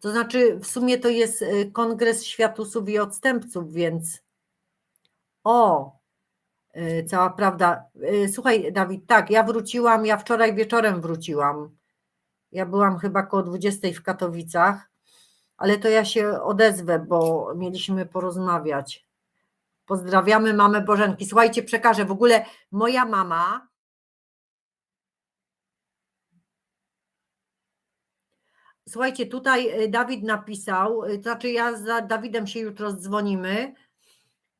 To znaczy, w sumie to jest y, kongres światusów i odstępców, więc o, y, cała prawda. Y, Słuchaj, Dawid, tak, ja wróciłam, ja wczoraj wieczorem wróciłam. Ja byłam chyba koło 20 w Katowicach, ale to ja się odezwę, bo mieliśmy porozmawiać. Pozdrawiamy mamę Bożenki. Słuchajcie, przekażę. W ogóle moja mama. Słuchajcie, tutaj y, Dawid napisał, y, to znaczy ja z Dawidem się jutro dzwonimy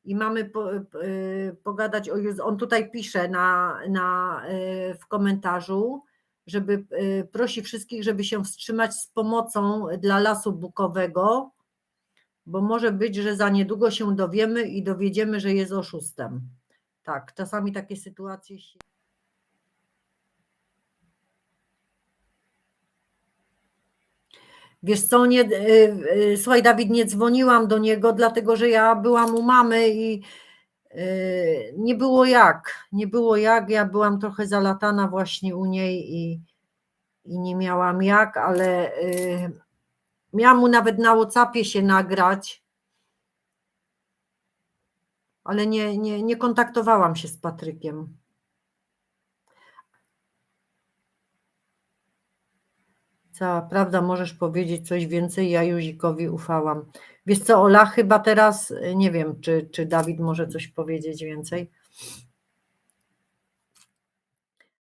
i mamy po, y, pogadać o On tutaj pisze na, na, y, w komentarzu, żeby y, prosi wszystkich, żeby się wstrzymać z pomocą dla lasu bukowego, bo może być, że za niedługo się dowiemy i dowiedziemy, że jest oszustem. Tak, czasami takie sytuacje się. Wiesz co, nie, y, y, słuchaj Dawid, nie dzwoniłam do niego, dlatego że ja byłam u mamy i y, nie było jak, nie było jak, ja byłam trochę zalatana właśnie u niej i, i nie miałam jak, ale miałam mu nawet na Whatsappie się nagrać, ale nie, nie, nie kontaktowałam się z Patrykiem. Cała prawda, możesz powiedzieć coś więcej, ja Józikowi ufałam. Wiesz co, Ola, chyba teraz, y, nie wiem, czy, czy Dawid może coś powiedzieć więcej.